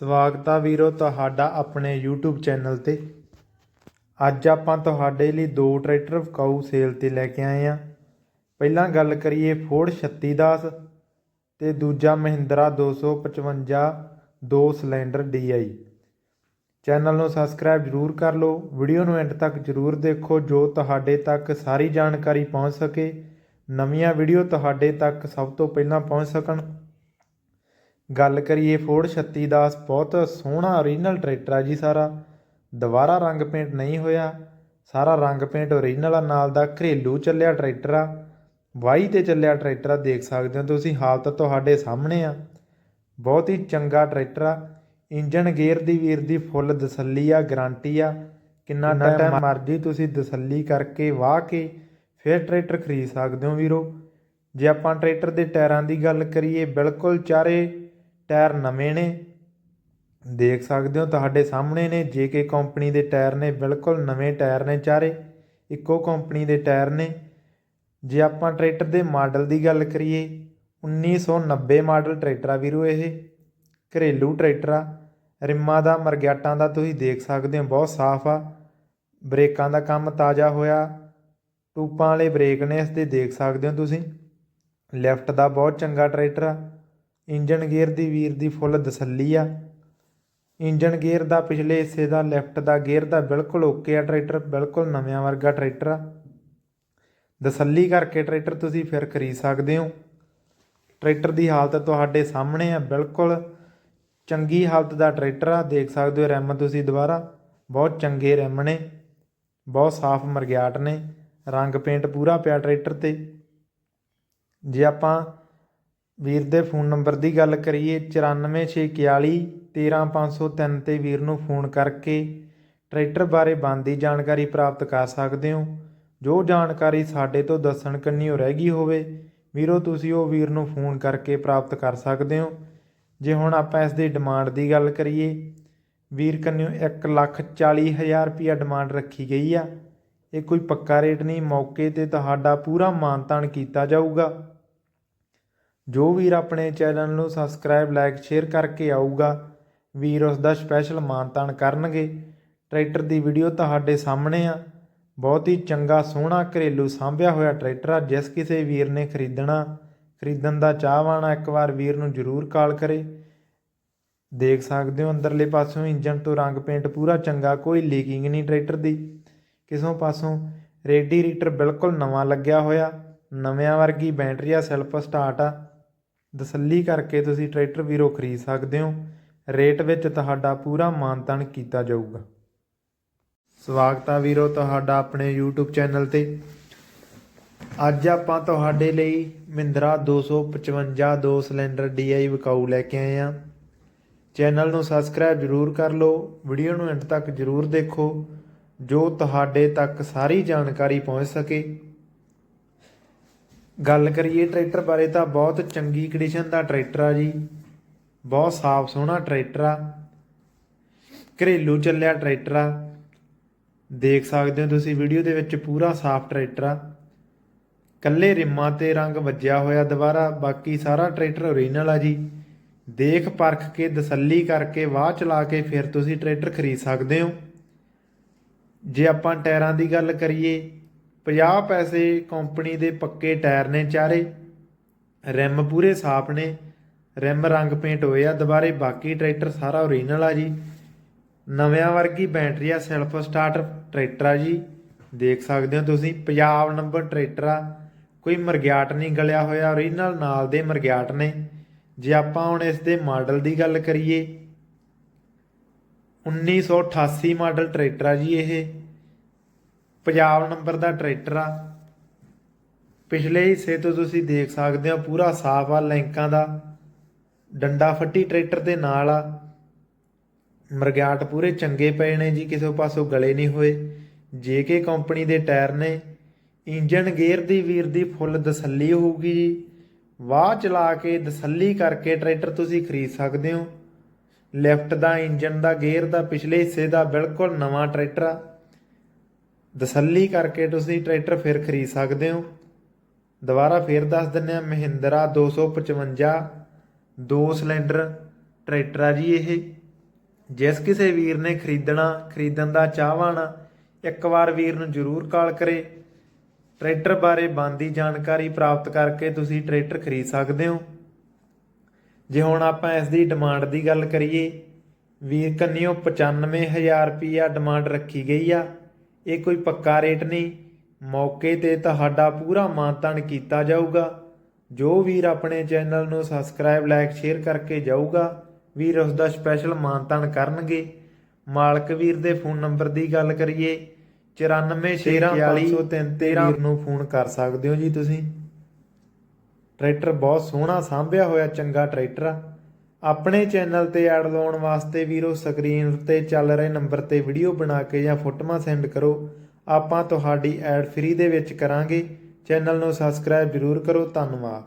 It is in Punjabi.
ਸਵਾਗਤ ਆ ਵੀਰੋ ਤੁਹਾਡਾ ਆਪਣੇ YouTube ਚੈਨਲ ਤੇ। ਅੱਜ ਆਪਾਂ ਤੁਹਾਡੇ ਲਈ ਦੋ ਟਰੈਕਟਰ ਵਿਕਾਊ ਸੇਲ ਤੇ ਲੈ ਕੇ ਆਏ ਆ। ਪਹਿਲਾਂ ਗੱਲ ਕਰੀਏ ਫੋਰਡ 3610 ਤੇ ਦੂਜਾ ਮਹਿੰਦਰਾ 255 ਦੋ ਸਿਲੰਡਰ DI ਚੈਨਲ ਨੂੰ ਸਬਸਕ੍ਰਾਈਬ ਜਰੂਰ ਕਰ ਲਓ। ਵੀਡੀਓ ਨੂੰ ਐਂਡ ਤੱਕ ਜਰੂਰ ਦੇਖੋ ਜੋ ਤੁਹਾਡੇ ਤੱਕ ਸਾਰੀ ਜਾਣਕਾਰੀ ਪਹੁੰਚ ਸਕੇ। ਨਵੀਆਂ ਵੀਡੀਓ ਤੁਹਾਡੇ ਤੱਕ ਸਭ ਤੋਂ ਪਹਿਲਾਂ ਪਹੁੰਚ ਸਕਣ। ਗੱਲ ਕਰੀਏ ਫੋਰਡ 3610 ਬਹੁਤ ਸੋਹਣਾ ਓਰੀਜਨਲ ਟਰੈਕਟਰ ਆ ਜੀ ਸਾਰਾ। ਦੁਬਾਰਾ ਰੰਗ ਪੇਂਟ ਨਹੀਂ ਹੋਇਆ। ਸਾਰਾ ਰੰਗ ਪੇਂਟ ਓਰੀਜਨਲ ਆ ਨਾਲ ਦਾ ਘਰੇਲੂ ਚੱਲਿਆ ਟਰੈਕਟਰ ਆ। ਵਾਈ ਤੇ ਚੱਲਿਆ ਟਰੈਕਟਰ ਆ ਦੇਖ ਸਕਦੇ ਹੋ ਤੁਸੀਂ ਹਾਲਤ ਤੁਹਾਡੇ ਸਾਹਮਣੇ ਆ। ਬਹੁਤ ਹੀ ਚੰਗਾ ਟਰੈਕਟਰ ਆ। ਇੰਜਨ ਗੇਅਰ ਦੀ ਵੀਰ ਦੀ ਫੁੱਲ ਤਸੱਲੀ ਆ ਗਾਰੰਟੀ ਆ। ਕਿੰਨਾ ਟਾਈਮ ਮਰਜ਼ੀ ਤੁਸੀਂ ਤਸੱਲੀ ਕਰਕੇ ਵਾਹ ਕੇ ਫਿਰ ਟਰੈਕਟਰ ਖਰੀਦ ਸਕਦੇ ਹੋ ਵੀਰੋ। ਜੇ ਆਪਾਂ ਟਰੈਕਟਰ ਦੇ ਟਾਇਰਾਂ ਦੀ ਗੱਲ ਕਰੀਏ ਬਿਲਕੁਲ ਚਾਰੇ ਟਾਇਰ ਨਵੇਂ ਨੇ। ਦੇਖ ਸਕਦੇ ਹੋ, ਤੁਹਾਡੇ ਸਾਹਮਣੇ ਨੇ। ਜੇਕੇ ਕੰਪਨੀ ਦੇ ਟਾਇਰ ਨੇ, ਬਿਲਕੁਲ ਨਵੇਂ ਟਾਇਰ ਨੇ ਚਾਰੇ। ਇੱਕੋ ਕੰਪਨੀ ਦੇ ਟਾਇਰ ਨੇ। ਜੇ ਆਪਾਂ ਟਰੈਕਟਰ ਦੇ ਮਾਡਲ ਦੀ ਗੱਲ ਕਰੀਏ 1990 ਮਾਡਲ ਟਰੈਕਟਰ ਆ ਵੀਰੋ ਇਹ। ਘਰੇਲੂ ਟਰੈਕਟਰ ਆ। ਰਿੰਮਾਂ ਦਾ, ਮਰਗਿਆਟਾਂ ਦਾ ਤੁਸੀਂ ਦੇਖ ਸਕਦੇ ਹੋ, ਬਹੁਤ ਸਾਫ਼ ਆ। ਬ੍ਰੇਕਾਂ ਦਾ ਕੰਮ ਤਾਜ਼ਾ ਹੋਇਆ। ਟੂਪਾਂ ਵਾਲੇ ਬ੍ਰੇਕ ਨੇ, ਇਸ ਦੇ ਦੇਖ ਸਕਦੇ ਹੋ ਤੁਸੀਂ। ਲੈਫਟ ਦਾ ਬਹੁਤ ਚੰਗਾ ਟਰੈਕਟਰ ਆ। ਇੰਜਨ ਗੇਅਰ ਦੀ ਵੀਰ ਦੀ ਫੁੱਲ ਤਸੱਲੀ ਆ। ਇੰਜਨ ਗੇਅਰ ਦਾ ਪਿਛਲੇ ਹਿੱਸੇ ਦਾ ਲੈਫਟ ਦਾ ਗੇਅਰ ਦਾ ਬਿਲਕੁਲ ਓਕੇ ਆ ਟਰੈਕਟਰ, ਬਿਲਕੁਲ ਨਵਿਆਂ ਵਰਗਾ ਟਰੈਕਟਰ ਆ। ਤਸੱਲੀ ਕਰਕੇ ਟਰੈਕਟਰ ਤੁਸੀਂ ਫਿਰ ਖਰੀਦ ਸਕਦੇ ਹੋ। ਟਰੈਕਟਰ ਦੀ ਹਾਲਤ ਤੁਹਾਡੇ ਸਾਹਮਣੇ ਆ, ਬਿਲਕੁਲ ਚੰਗੀ ਹਾਲਤ ਦਾ ਟਰੈਕਟਰ ਆ। ਦੇਖ ਸਕਦੇ ਹੋ ਰੈਮ ਤੁਸੀਂ ਦੁਬਾਰਾ, ਬਹੁਤ ਚੰਗੇ ਰੈਮ ਨੇ, ਬਹੁਤ ਸਾਫ਼ ਮਰਗਿਆਟ ਨੇ, ਰੰਗ ਪੇਂਟ ਪੂਰਾ ਪਿਆ ਟਰੈਕਟਰ ਤੇ। ਜੇ ਆਪਾਂ ਵੀਰ ਦੇ ਫੋਨ ਨੰਬਰ ਦੀ ਗੱਲ ਕਰੀਏ 94641 13503 ਤੇ ਵੀਰ ਨੂੰ ਫੋਨ ਕਰਕੇ ਟਰੈਕਟਰ ਬਾਰੇ ਬਣਦੀ ਜਾਣਕਾਰੀ ਪ੍ਰਾਪਤ ਕਰ ਸਕਦੇ ਹੋ। ਜੋ ਜਾਣਕਾਰੀ ਸਾਡੇ ਤੋਂ ਦੱਸਣ ਕੰਨਿਓ ਰਹਿ ਗਈ ਹੋਵੇ, ਵੀਰੋ, ਤੁਸੀਂ ਉਹ ਵੀਰ ਨੂੰ ਫੋਨ ਕਰਕੇ ਪ੍ਰਾਪਤ ਕਰ ਸਕਦੇ ਹੋ। ਜੇ ਹੁਣ ਆਪਾਂ ਇਸ ਦੀ ਡਿਮਾਂਡ ਦੀ ਗੱਲ ਕਰੀਏ, ਵੀਰ ਕੰਨਿਓ ਇੱਕ ਲੱਖ ਚਾਲੀ ਹਜ਼ਾਰ ਰੁਪਈਆ ਡਿਮਾਂਡ ਰੱਖੀ ਗਈ ਆ। ਇਹ ਕੋਈ ਪੱਕਾ ਰੇਟ ਨਹੀਂ, ਮੌਕੇ ਤੇ ਤੁਹਾਡਾ ਪੂਰਾ ਮਾਨਤਾਨ ਕੀਤਾ ਜਾਊਗਾ। ਜੋ ਵੀਰ ਆਪਣੇ ਚੈਨਲ ਨੂੰ ਸਬਸਕ੍ਰਾਈਬ ਲਾਈਕ ਸ਼ੇਅਰ ਕਰਕੇ ਆਊਗਾ, ਵੀਰ ਉਸ ਦਾ ਸਪੈਸ਼ਲ ਮਾਨਤਾਨ ਕਰਨਗੇ। ਟਰੈਕਟਰ ਦੀ ਵੀਡੀਓ ਤੁਹਾਡੇ ਸਾਹਮਣੇ ਆ। ਬਹੁਤ ਹੀ ਚੰਗਾ, ਸੋਹਣਾ, ਘਰੇਲੂ ਸਾਂਭਿਆ ਹੋਇਆ ਟਰੈਕਟਰ ਆ, ਜਿਸ ਕਿਸੇ ਵੀਰ ਨੇ ਖਰੀਦਣਾ। ਖਰੀਦਣ ਦਾ ਚਾਹਵਾਨ ਆ, ਇੱਕ ਵਾਰ ਵੀਰ ਨੂੰ ਜ਼ਰੂਰ ਕਾਲ ਕਰੇ। ਦੇਖ ਸਕਦੇ ਹੋ ਅੰਦਰਲੇ ਪਾਸੋਂ ਇੰਜਨ ਤੋਂ ਰੰਗ ਪੇਂਟ ਪੂਰਾ ਚੰਗਾ, ਕੋਈ ਲੀਕਿੰਗ ਨਹੀਂ ਟਰੈਕਟਰ ਦੀ। ਕਿਸੋਂ ਪਾਸੋਂ ਰੇਡੀਏਟਰ ਬਿਲਕੁਲ ਨਵਾਂ ਲੱਗਿਆ ਹੋਇਆ। ਨਵਿਆਂ ਵਰਗੀ ਬੈਟਰੀ ਆ ਸੈਲਫ ਸਟਾਰਟ ਆ। ਤਸੱਲੀ ਕਰਕੇ ਤੁਸੀਂ ਟਰੈਕਟਰ ਵੀਰੋ ਖਰੀਦ ਸਕਦੇ ਹੋ। ਰੇਟ ਵਿੱਚ ਤੁਹਾਡਾ ਪੂਰਾ ਮਾਨਤਾਨ ਕੀਤਾ ਜਾਊਗਾ। ਸਵਾਗਤ ਆ ਵੀਰੋ ਤੁਹਾਡਾ ਆਪਣੇ YouTube ਚੈਨਲ ਤੇ। ਅੱਜ ਆਪਾਂ ਤੁਹਾਡੇ ਲਈ ਮਹਿੰਦਰਾ 255 ਦੋ ਸਿਲੰਡਰ DI ਵਿਕਾਊ ਲੈ ਕੇ ਆਏ ਆ ਚੈਨਲ ਨੂੰ ਸਬਸਕ੍ਰਾਈਬ ਜਰੂਰ ਕਰ ਲਓ। ਵੀਡੀਓ ਨੂੰ ਐਂਡ ਤੱਕ ਜਰੂਰ ਦੇਖੋ। ਜੋ ਤੁਹਾਡੇ ਤੱਕ ਸਾਰੀ ਜਾਣਕਾਰੀ ਪਹੁੰਚ ਸਕੇ ਗੱਲ ਕਰੀਏ ਟਰੈਕਟਰ ਬਾਰੇ ਤਾਂ ਬਹੁਤ ਚੰਗੀ ਕੰਡੀਸ਼ਨ ਦਾ ਟਰੈਕਟਰ ਆ ਜੀ। ਬਹੁਤ ਸਾਫ਼ ਸੋਹਣਾ ਟਰੈਕਟਰ ਆ। ਘਰੇਲੂ ਚੱਲਿਆ ਟਰੈਕਟਰ ਆ। ਦੇਖ ਸਕਦੇ ਹੋ ਤੁਸੀਂ ਵੀਡੀਓ ਦੇ ਵਿੱਚ ਪੂਰਾ ਸਾਫ਼ ਟਰੈਕਟਰ ਆ। ਕੱਲੇ ਰਿਮਾਂ ਤੇ ਰੰਗ ਵੱਜਿਆ ਹੋਇਆ ਦੁਬਾਰਾ, ਬਾਕੀ ਸਾਰਾ ਟਰੈਕਟਰ ਓਰੀਜਨਲ ਆ ਜੀ। ਦੇਖ ਪਰਖ ਕੇ, ਤਸੱਲੀ ਕਰਕੇ, ਵਾਹ ਚਲਾ ਕੇ ਫਿਰ ਤੁਸੀਂ ਟਰੈਕਟਰ ਖਰੀਦ ਸਕਦੇ ਹੋ। ਜੇ ਆਪਾਂ ਟਾਇਰਾਂ ਦੀ ਗੱਲ ਕਰੀਏ 50 ਪੈਸੇ ਕੰਪਨੀ ਦੇ ਪੱਕੇ ਟਾਇਰ ਨੇ ਚਾਰੇ। ਰਿਮ ਪੂਰੇ ਸਾਫ਼ ਨੇ। ਰਿਮ ਰੰਗ ਪੇਂਟ ਹੋਏ ਆ ਦੁਬਾਰੇ। ਬਾਕੀ ਟਰੈਕਟਰ ਸਾਰਾ ਓਰੀਜਨਲ ਆ ਜੀ। ਨਵਿਆਂ ਵਰਗੀ ਬੈਟਰੀ ਆ ਸੈਲਫ ਸਟਾਰਟ ਟਰੈਕਟਰ ਆ ਜੀ। ਦੇਖ ਸਕਦੇ ਹੋ ਤੁਸੀਂ, ਪੰਜਾਬ ਨੰਬਰ ਟਰੈਕਟਰ ਆ। ਕੋਈ ਮਰਗਿਆਟ ਨਹੀਂ ਗਲਿਆ ਹੋਇਆ ਓਰੀਜਨਲ ਨਾਲ ਦੇ ਮਰਗਿਆਟ ਨੇ। ਜੇ ਆਪਾਂ ਹੁਣ ਇਸ ਦੇ ਮਾਡਲ ਦੀ ਗੱਲ ਕਰੀਏ 1988 ਮਾਡਲ ਟਰੈਕਟਰ ਆ ਜੀ ਇਹ। ਪੰਜਾਬ ਨੰਬਰ ਦਾ ਟਰੈਕਟਰ ਆ। ਪਿਛਲੇ ਹਿੱਸੇ ਤੋਂ ਤੁਸੀਂ ਦੇਖ ਸਕਦੇ ਹੋ, ਪੂਰਾ ਸਾਫ਼ ਆ, ਲੈਂਕਾਂ ਦਾ। ਡੰਡਾ ਫੱਟੀ ਟਰੈਕਟਰ ਦੇ ਨਾਲ ਆ। ਮਰਗਿਆਟ ਪੂਰੇ ਚੰਗੇ ਪਏ ਨੇ ਜੀ, ਕਿਸੇ ਪਾਸੋਂ ਗਲੇ ਨਹੀਂ ਹੋਏ। ਜੇਕੇ ਕੰਪਨੀ ਦੇ ਟਾਇਰ ਨੇ। ਇੰਜਨ ਗੇਅਰ ਦੀ ਵੀਰ ਦੀ ਫੁੱਲ ਤਸੱਲੀ ਹੋਊਗੀ ਜੀ। ਵਾਹ ਚਲਾ ਕੇ ਤਸੱਲੀ ਕਰਕੇ ਟਰੈਕਟਰ ਤੁਸੀਂ ਖਰੀਦ ਸਕਦੇ ਹੋ। ਲੈਫਟ ਦਾ ਇੰਜਨ ਦਾ, ਗੇਅਰ ਦਾ, ਪਿਛਲੇ ਹਿੱਸੇ ਦਾ ਬਿਲਕੁਲ ਨਵਾਂ ਟਰੈਕਟਰ ਆ। ਤਸੱਲੀ ਕਰਕੇ ਤੁਸੀਂ ਟਰੈਕਟਰ ਫਿਰ ਖਰੀਦ ਸਕਦੇ ਹੋ। ਦੁਬਾਰਾ ਫੇਰ ਦੱਸ ਦਿੰਨੇ ਆ ਮਹਿੰਦਰਾ 255 ਦੋ ਸਿਲੰਡਰ ਟਰੈਕਟਰ ਆ ਜੀ ਇਹ। ਜਿਸ ਕਿਸੇ ਵੀਰ ਨੇ ਖਰੀਦਣਾ, ਖਰੀਦਣ ਦਾ ਚਾਹਵਾਨ ਇੱਕ ਵਾਰ ਵੀਰ ਨੂੰ ਜ਼ਰੂਰ ਕਾਲ ਕਰੇ। ਟਰੈਕਟਰ ਬਾਰੇ ਬੰਦੀ ਜਾਣਕਾਰੀ ਪ੍ਰਾਪਤ ਕਰਕੇ ਤੁਸੀਂ ਟਰੈਕਟਰ ਖਰੀਦ ਸਕਦੇ ਹੋ। ਜੇ ਹੁਣ ਆਪਾਂ ਇਸ ਦੀ ਡਿਮਾਂਡ ਦੀ ਗੱਲ ਕਰੀਏ, ਵੀਰ ਕੰਨਿਓ 95000 ਰੁਪਿਆ ਡਿਮਾਂਡ ਰੱਖੀ ਗਈ ਆ। ਇਹ ਕੋਈ ਪੱਕਾ ਰੇਟ ਨਹੀਂ। ਮੌਕੇ ਤੇ ਤੁਹਾਡਾ ਪੂਰਾ ਮਾਨਤਾਨ ਕੀਤਾ ਜਾਊਗਾ। ਜੋ ਵੀਰ ਆਪਣੇ ਚੈਨਲ ਨੂੰ ਸਬਸਕ੍ਰਾਈਬ, ਲਾਈਕ, ਸ਼ੇਅਰ ਕਰਕੇ ਜਾਊਗਾ, ਵੀਰ ਉਸ ਦਾ ਸਪੈਸ਼ਲ ਮਾਨਤਾਨ ਕਰਨਗੇ। ਮਾਲਕ ਵੀਰ ਦੇ ਫੋਨ ਨੰਬਰ ਦੀ ਗੱਲ ਕਰੀਏ 9413 ਵੀਰ ਨੂੰ ਫੋਨ ਕਰ ਸਕਦੇ ਹੋ ਜੀ ਤੁਸੀਂ। ਟਰੈਕਟਰ ਬਹੁਤ ਸੋਹਣਾ ਸਾਂਭਿਆ ਹੋਇਆ, ਚੰਗਾ ਟਰੈਕਟਰ ਆ। ਆਪਣੇ ਚੈਨਲ ਤੇ ਐਡ ਲਾਉਣ ਵਾਸਤੇ ਵੀਰੋ ਸਕਰੀਨ ਉੱਤੇ ਚੱਲ ਰਹੇ ਨੰਬਰ ਤੇ ਵੀਡੀਓ ਬਣਾ ਕੇ ਜਾਂ ਫੋਟੋਆਂ ਸੈਂਡ ਕਰੋ। ਆਪਾਂ ਤੁਹਾਡੀ ਐਡ ਫ੍ਰੀ ਦੇ ਵਿੱਚ ਕਰਾਂਗੇ। ਚੈਨਲ ਨੂੰ ਸਬਸਕ੍ਰਾਈਬ ਜ਼ਰੂਰ ਕਰੋ। ਧੰਨਵਾਦ।